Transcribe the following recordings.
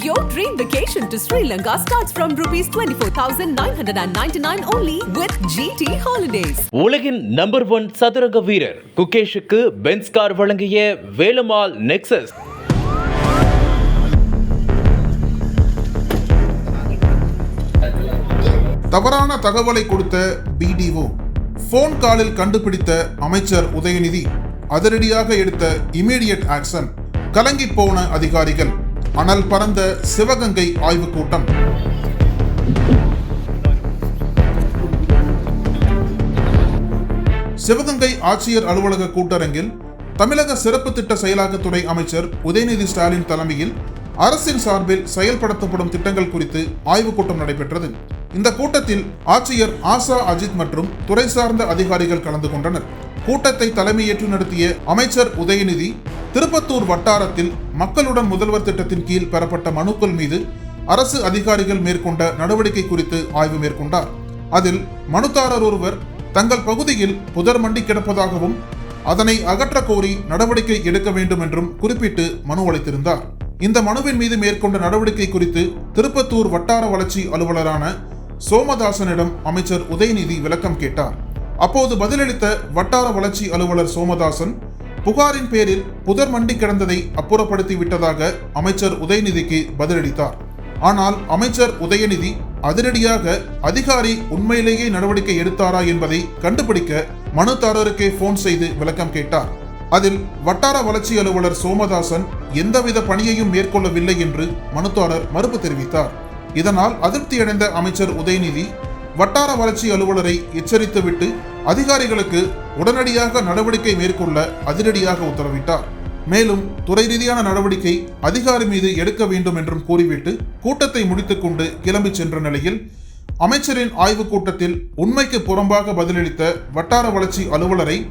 Your dream vacation to Sri Lanka starts from rupees 24,999 only with GT Holidays. உலகின் number one சதுரங்க வீரர் குகேஷுக்கு Benz car வழங்கிய Velumal nexus தவறான தகவலை கொடுத்த பிடிஓ போன் காலில் கண்டுபிடித்த அமைச்சர் உதயநிதி அதிரடியாக எடுத்த இமீடியட் ஆக்ஷன் கலங்கி போன அதிகாரிகள் அனல் பறந்த சிவகங்கை ஆய்வுக் கூட்டம். சிவகங்கை ஆட்சியர் அலுவலக கூட்டரங்கில் தமிழக சிறப்பு திட்ட செயலாக்கத்துறை அமைச்சர் உதயநிதி ஸ்டாலின் தலைமையில் அரசின் சார்பில் செயல்படுத்தப்படும் திட்டங்கள் குறித்து ஆய்வுக் கூட்டம் நடைபெற்றது. இந்த கூட்டத்தில் ஆட்சியர் ஆசா அஜித் மற்றும் துறை சார்ந்த அதிகாரிகள் கலந்து கொண்டனர். கூட்டத்தை தலைமையேற்று நடத்திய அமைச்சர் உதயநிதி திருப்பத்தூர் வட்டாரத்தில் மக்களுடன் முதல்வர் திட்டத்தின் கீழ் பெறப்பட்ட மனுக்கள் மீது அரசு அதிகாரிகள் மேற்கொண்ட நடவடிக்கை குறித்து ஆய்வு மேற்கொண்டார். அதில் மனுதாரர் ஒருவர் தங்கள் பகுதியில் புதர் மண்டி கிடப்பதாகவும் அதனை அகற்ற கோரி நடவடிக்கை எடுக்க வேண்டும் என்றும் குறிப்பிட்டு மனு அளித்திருந்தார். இந்த மனுவின் மீது மேற்கொண்ட நடவடிக்கை குறித்து திருப்பத்தூர் வட்டார வளர்ச்சி அலுவலரான சோமதாசனிடம் அமைச்சர் உதயநிதி விளக்கம் கேட்டார். அப்போது பதிலளித்த வட்டார வளர்ச்சி அலுவலர் சோமதாசன் புகாரின் பேரில் புதர் மண்டி கிடந்ததை அப்புறப்படுத்தி விட்டதாக அமைச்சர் உதயநிதிக்கு பதிலளித்தார். ஆனால் அமைச்சர் உதயநிதி அதிரடியாக அதிகாரி உண்மையிலேயே நடவடிக்கை எடுத்தாரா என்பதை கண்டுபிடிக்க மனுதாரருக்கே போன் செய்து விளக்கம் கேட்டார். அதில் வட்டார வளர்ச்சி அலுவலர் சோமதாசன் எந்தவித பணியையும் மேற்கொள்ளவில்லை என்று மனுதாரர் மறுப்பு தெரிவித்தார். இதனால் அதிருப்தியடைந்த அமைச்சர் உதயநிதி வட்டார வளர்ச்சி அலுவலரை எச்சரித்துவிட்டு அதிகாரிகளுக்கு உடனடியாக நடவடிக்கை மேற்கொள்ள அதிரடியாக உத்தரவிட்டார். மேலும் துறை ரீதியான நடவடிக்கை அதிகாரி மீது எடுக்க வேண்டும் என்றும் கூறிவிட்டு கூட்டத்தை முடித்துக்கொண்டு கிளம்பி சென்ற நிலையில் அமைச்சரின் ஆய்வுக் கூட்டத்தில் உண்மைக்கு புறம்பாக பதிலளித்த வட்டார வளர்ச்சி அலுவலரை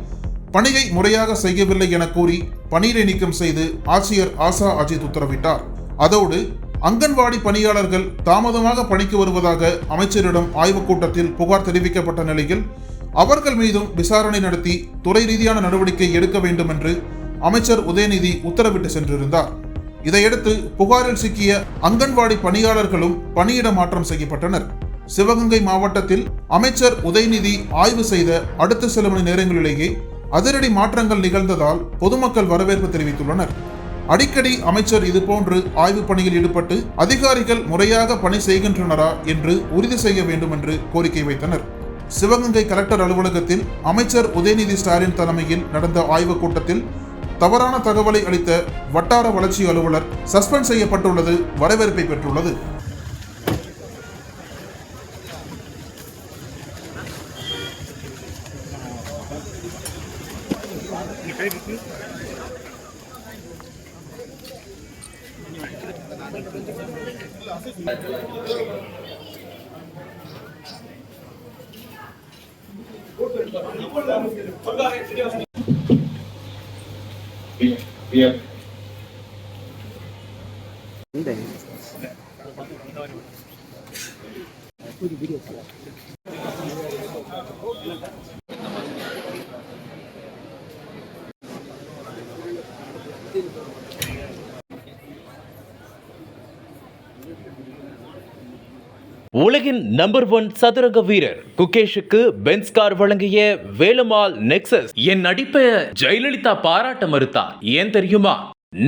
பணியை முறையாக செய்யவில்லை என கூறி பணியிடை நீக்கம் செய்து ஆட்சியர் ஆசா அஜித் உத்தரவிட்டார். அதோடு அங்கன்வாடி பணியாளர்கள் தாமதமாக பணிக்கு வருவதாக அமைச்சரிடம் ஆய்வுக் கூட்டத்தில் புகார் தெரிவிக்கப்பட்ட நிலையில் அவர்கள் மீதும் விசாரணை நடத்தி துறை ரீதியான நடவடிக்கை எடுக்க வேண்டும் என்று அமைச்சர் உதயநிதி உத்தரவிட்டு சென்றிருந்தார். இதையடுத்து புகாரில் சிக்கிய அங்கன்வாடி பணியாளர்களும் பணியிட மாற்றம் செய்யப்பட்டனர். சிவகங்கை மாவட்டத்தில் அமைச்சர் உதயநிதி ஆய்வு செய்த அடுத்த சில மணி நேரங்களிலேயே அதிரடி மாற்றங்கள் நிகழ்ந்ததால் பொதுமக்கள் வரவேற்பு தெரிவித்துள்ளனர். அடிக்கடி அமைச்சர் இதுபோன்று ஆய்வு பணியில் ஈடுபட்டு அதிகாரிகள் முறையாக பணி செய்கின்றனரா என்று உறுதி செய்ய வேண்டும் என்று கோரிக்கை வைத்தனர். சிவகங்கை கலெக்டர் அலுவலகத்தில் அமைச்சர் உதயநிதி ஸ்டாலின் தலைமையில் நடந்த ஆய்வுக் கூட்டத்தில் தவறான தகவலை அளித்த வட்டார வளர்ச்சி அலுவலர் சஸ்பெண்ட் செய்யப்பட்டுள்ளது வரவேற்பை பெற்றுள்ளது. Bien, bien. Thank you. உலகின் நம்பர் ஒன் சதுரங்க வீரர் குகேஷுக்கு பென்ஸ் கார் வழங்கிய வேலுமால் நெக்சஸ் என் நடிப்பை ஜெயலலிதா பாராட்ட மறுத்தார் ஏன் தெரியுமா?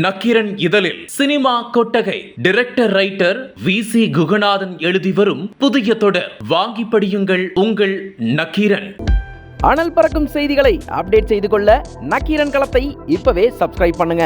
நக்கீரன் இதழில் சினிமா கொட்டகை. Director writer V C Guganathan எழுதி வரும் புதிய தொடர். வாங்கி படியுங்கள் உங்கள் நக்கீரன். அனல் பறக்கும் செய்திகளை அப்டேட் செய்து கொள்ள நக்கீரன் களத்தை இப்பவே சப்ஸ்கிரைப் பண்ணுங்க.